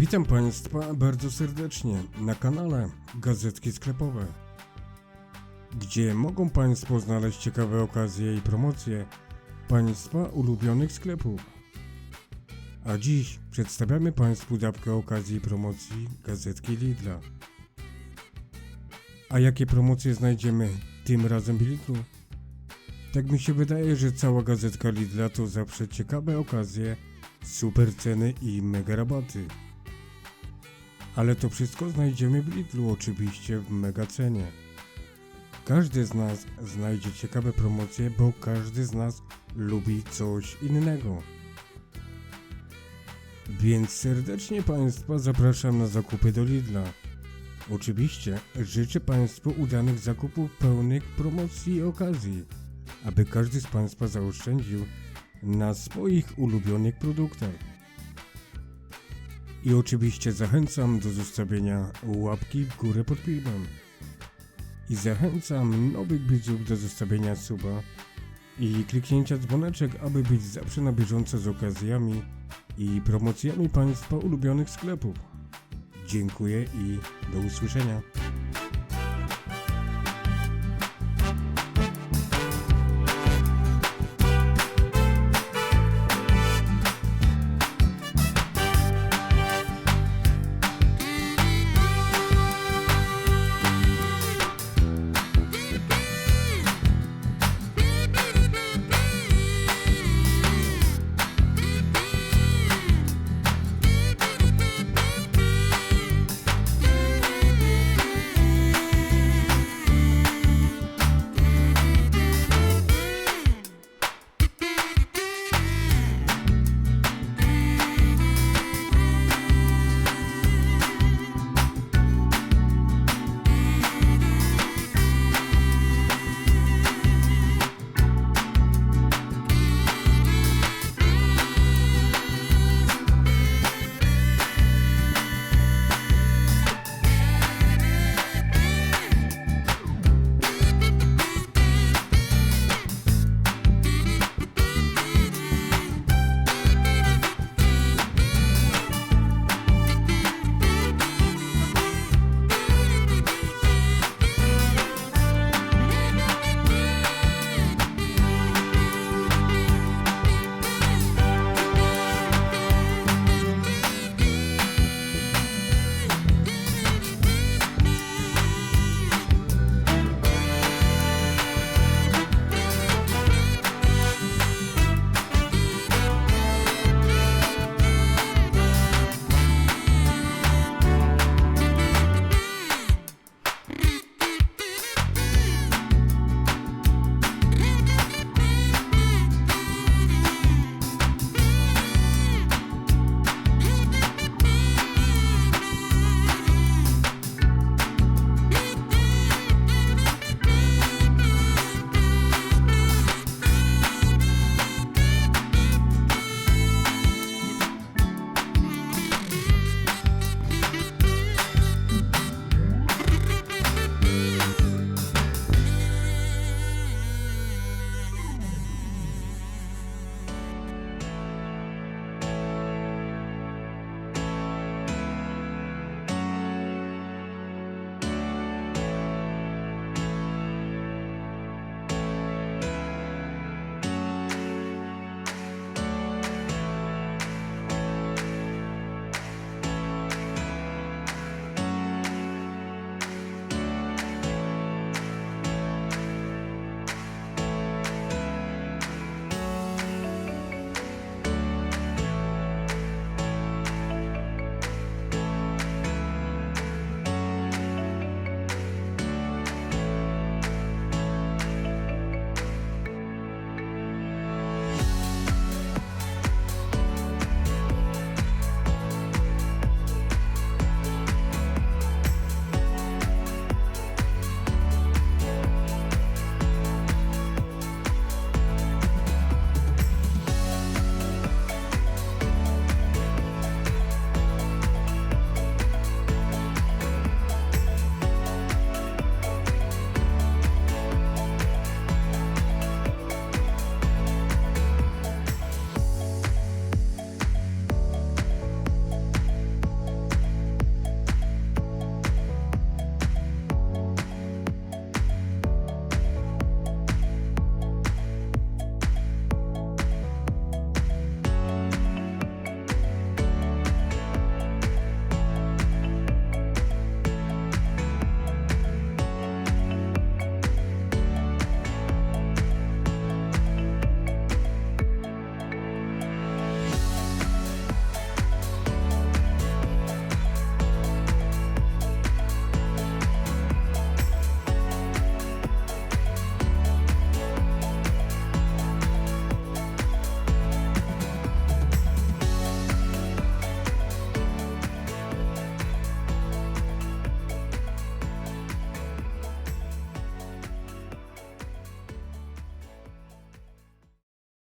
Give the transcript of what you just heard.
Witam Państwa bardzo serdecznie na kanale Gazetki Sklepowe, gdzie mogą Państwo znaleźć ciekawe okazje i promocje Państwa ulubionych sklepów. A dziś przedstawiamy Państwu dawkę okazji i promocji Gazetki Lidla. A jakie promocje znajdziemy tym razem w Lidlu? Tak mi się wydaje, że cała gazetka Lidla to zawsze ciekawe okazje, super ceny i mega rabaty. Ale to wszystko znajdziemy w Lidlu, oczywiście w mega cenie. Każdy z nas znajdzie ciekawe promocje, bo każdy z nas lubi coś innego. Więc serdecznie Państwa zapraszam na zakupy do Lidla. Oczywiście życzę Państwu udanych zakupów pełnych promocji i okazji, aby każdy z Państwa zaoszczędził na swoich ulubionych produktach. I oczywiście zachęcam do zostawienia łapki w górę pod filmem. I zachęcam nowych widzów do zostawienia suba i kliknięcia dzwoneczek, aby być zawsze na bieżąco z okazjami i promocjami Państwa ulubionych sklepów. Dziękuję i do usłyszenia.